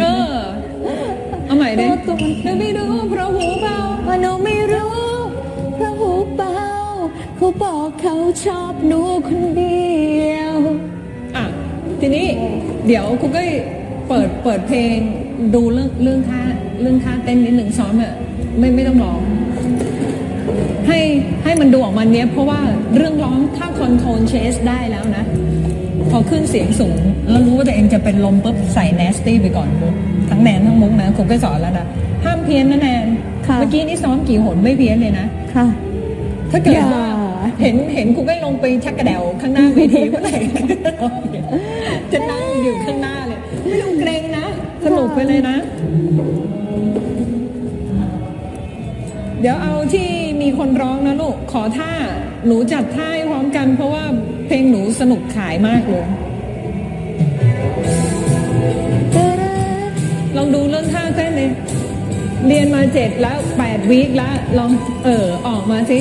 เออเอาใหม่ดิตัวมันหนูไม่รู้เพราะหูเบาว่าหนูไม่รู้เพราะหูเบาเขาบอกเขาชอบหนูคนเดียวอะทีนี้เดี๋ยวครูก็เปิดเปิดเพลงดูเรื่องเรื่องท่าเรื่องท่าเต้นนิดหนึ่งซ้อมอะไม่ไม่ต้องร้องให้ให้มันดูออกมาเนี้ยเพราะว่าเรื่องร้องถ้าคอนโทรลเชสได้แล้วนะ พอขึ้นเสียงสูง แล้วรู้ว่าตัวเองจะเป็นลมปุ๊บใส่ nasty ไปก่อนมุกทั้งแนนทั้งมุกนะครูก็สอนแล้วนะห้ามเพี้ยนนะแนนค่ะเมื่อกี้นี่ซ้อมกี่หนไม่เพี้ยนเลยนะค่ะ ถ้าเกิดอย่าว่าเห็นเห็นครูก็ลงไปชักกระเดวข้างหน้าเวทีเมื่อไหร่จะนั่งอยู่ข้างหน้าเลย ไม่ต้องเกรงนะสนุกไปเลยนะ เดี๋ยวเอาที่มีคนร้องนะลูก ขอท่า หนูจัดท่าให้พร้อมกัน เพราะว่าเพลงหนูสนุกขายมากเลยลองดูเรื่องท่าเต้นเลยเรียนมาเจ็ดแล้วแปดวีคแล้ว ลองเออออกมาสิ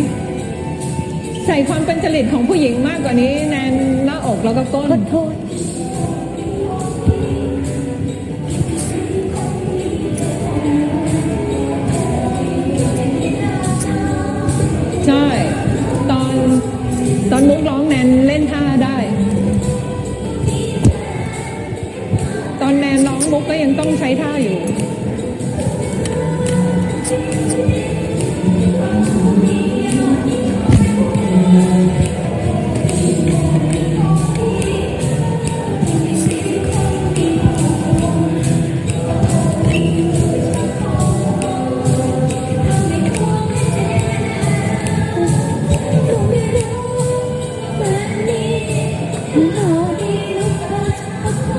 ใส่ความเป็นจริตของผู้หญิงมากกว่านี้แนนหน้าอกแล้วก็ก้นขอโทษ อนแนนร้องมุกก็ยังต้องใช้ท่าอยู่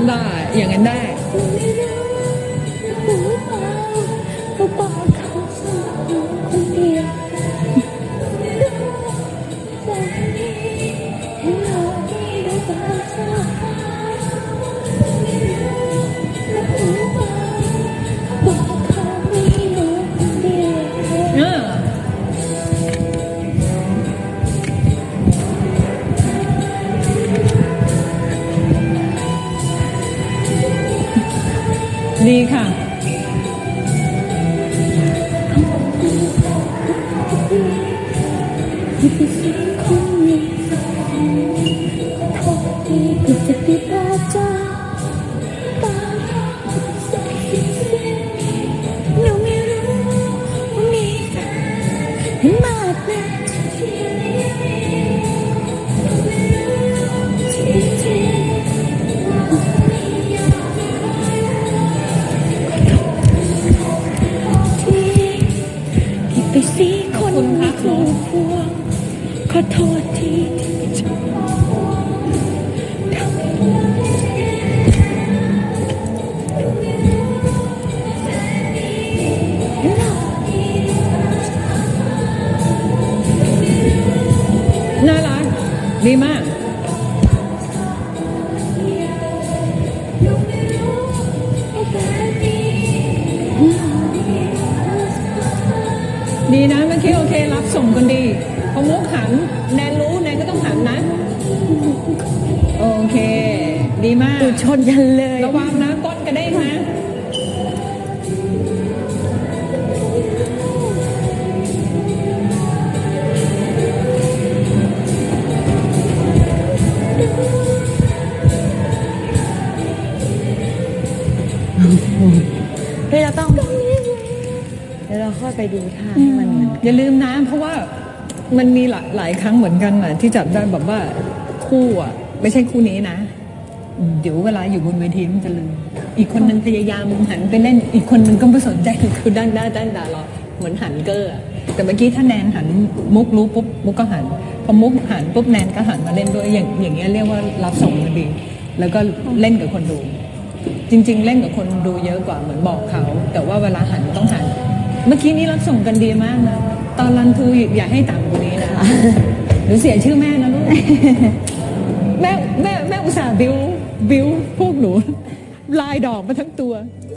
ได้อย่างนั้นได้ ดีค่ะที่เขอโทษทีที่ชอบทำน่ารักดีมากดีนะเมื่อกี้โอเครับส่งกันดี อมุกหันแนนรู้แนนก็ต้องหันนะ โอเค ดีมากตูชนกันเลย ระวังนะก้นกระเด้งนะเฮ้ยเราต้องเดี๋ยวเราค่อยไปดูท่าให้มันเหมือนอย่าลืมนะเพราะว่า มันมีหลายหลายครั้งเหมือนกันนะที่จับได้แบบว่าคู่อะ ไม่ใช่คู่นี้นะ เดี๋ยวเวลาอยู่บนเวทีมันจะลืมอีกคนนึงพยายามหันไปเล่นอีกคนนึงก็ไม่สนใจคือด้านด้านด้านดารอเหมือนหันเกอร์แต่เมื่อกี้ถ้าแนนหันมุกรู้ปุ๊บมุกก็หันพอมุกหันปุ๊บแนนก็หันมาเล่นด้วยอย่างอย่างเงี้ยเรียกว่ารับส่งกันดี แล้วก็เล่นกับคนดู จริง ๆ เล่นกับคนดูเยอะกว่าเหมือนบอกเขา แต่ว่าเวลาหันต้องหัน เมื่อกี้นี้รับส่งกันดีมากนะ ตอนรันทูอย่าให้ต่ำกว่านี้นะหรือเสียชื่อแม่นะลูก แม่แม่แม่อุตส่าห์บิวบิวพวกหนูลายดอกมาทั้งตัว